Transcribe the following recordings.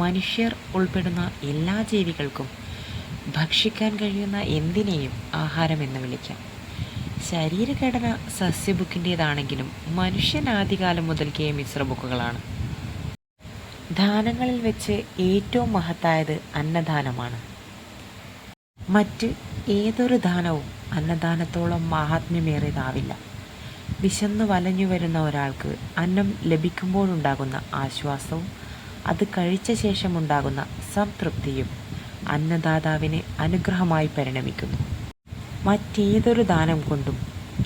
മനുഷ്യർ ഉൾപ്പെടുന്ന എല്ലാ ജീവികൾക്കും ഭക്ഷിക്കാൻ കഴിയുന്ന എന്തിനേയും ആഹാരമെന്ന് വിളിക്കാം. ശരീരഘടന സസ്യബുക്കിന്റേതാണെങ്കിലും മനുഷ്യൻ ആദ്യകാലം മുതൽക്കേ മിശ്ര ബുക്കുകളാണ്. ദാനങ്ങളിൽ വെച്ച് ഏറ്റവും മഹത്തായത് അന്നദാനമാണ്. മറ്റ് ഏതൊരു ദാനവും അന്നദാനത്തോളം മാഹാത്മ്യമേറിയതാവില്ല. വിശന്ന് വലഞ്ഞു വരുന്ന ഒരാൾക്ക് അന്നം ലഭിക്കുമ്പോഴുണ്ടാകുന്ന ആശ്വാസവും അത് കഴിച്ച ശേഷമുണ്ടാകുന്ന സംതൃപ്തിയും അന്നദാതാവിന് അനുഗ്രഹമായി പരിണമിക്കുന്നു. മറ്റേതൊരു ദാനം കൊണ്ടും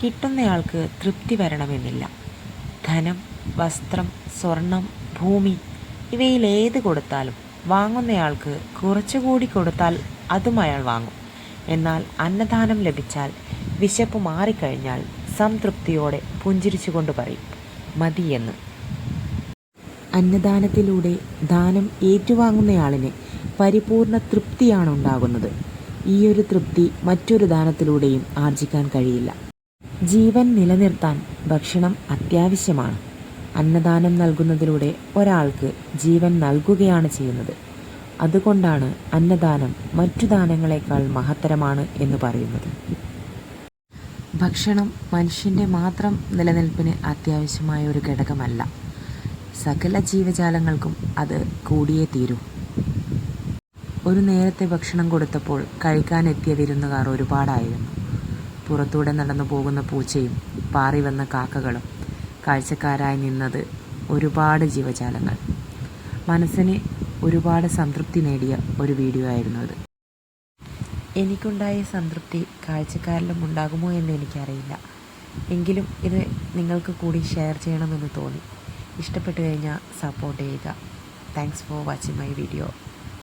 കിട്ടുന്നയാൾക്ക് തൃപ്തി വരണമെന്നില്ല. ധനം വസ്ത്രം സ്വർണം ഭൂമി ഇവയിൽ ഏത് കൊടുത്താലും വാങ്ങുന്നയാൾക്ക് കുറച്ചുകൂടി കൊടുത്താൽ അതും അയാൾ വാങ്ങും. എന്നാൽ അന്നദാനം ലഭിച്ചാൽ വിശപ്പ് മാറിക്കഴിഞ്ഞാൽ സംതൃപ്തിയോടെ പുഞ്ചിരിച്ചുകൊണ്ട് പറയും മതിയെന്ന്. അന്നദാനത്തിലൂടെ ദാനം ഏറ്റുവാങ്ങുന്നയാളിന് പരിപൂർണ തൃപ്തിയാണ് ഉണ്ടാകുന്നത് ഈയൊരു തൃപ്തി മറ്റൊരു ദാനത്തിലൂടെയും ആർജിക്കാൻ കഴിയില്ല. ജീവൻ നിലനിർത്താൻ ഭക്ഷണം അത്യാവശ്യമാണ്. അന്നദാനം നൽകുന്നതിലൂടെ ഒരാൾക്ക് ജീവൻ നൽകുകയാണ് ചെയ്യുന്നത്. അതുകൊണ്ടാണ് അന്നദാനം മറ്റു ദാനങ്ങളെക്കാൾ മഹത്തരമാണ് എന്ന് പറയുന്നത്. ഭക്ഷണം മനുഷ്യന്റെ മാത്രം നിലനിൽപ്പിന് അത്യാവശ്യമായ ഒരു ഘടകമല്ല. സകല ജീവജാലങ്ങൾക്കും അത് കൂടിയേ തീരൂ. ഒരു നേരത്തെ ഭക്ഷണം കൊടുത്തപ്പോൾ കഴിക്കാനെത്തിയ വിരുന്നുകാർ ഒരുപാടായിരുന്നു. പുറത്തൂടെ നടന്നു പോകുന്ന പൂച്ചയും പാറി വന്ന കാക്കകളും കാഴ്ചക്കാരായി നിന്നത് ഒരുപാട് ജീവജാലങ്ങൾ. മനസ്സിന് ഒരുപാട് സംതൃപ്തി നേടിയ ഒരു വീഡിയോ ആയിരുന്നു അത്. എനിക്കുണ്ടായ സംതൃപ്തി കാഴ്ചക്കാരിലും ഉണ്ടാകുമോ എന്ന് എനിക്കറിയില്ല. എങ്കിലും ഇത് നിങ്ങൾക്ക് കൂടി ഷെയർ ചെയ്യണമെന്ന് തോന്നി. ഇഷ്ടപ്പെട്ടു കഴിഞ്ഞാൽ സപ്പോർട്ട് ചെയ്യുക. Thanks for watching my video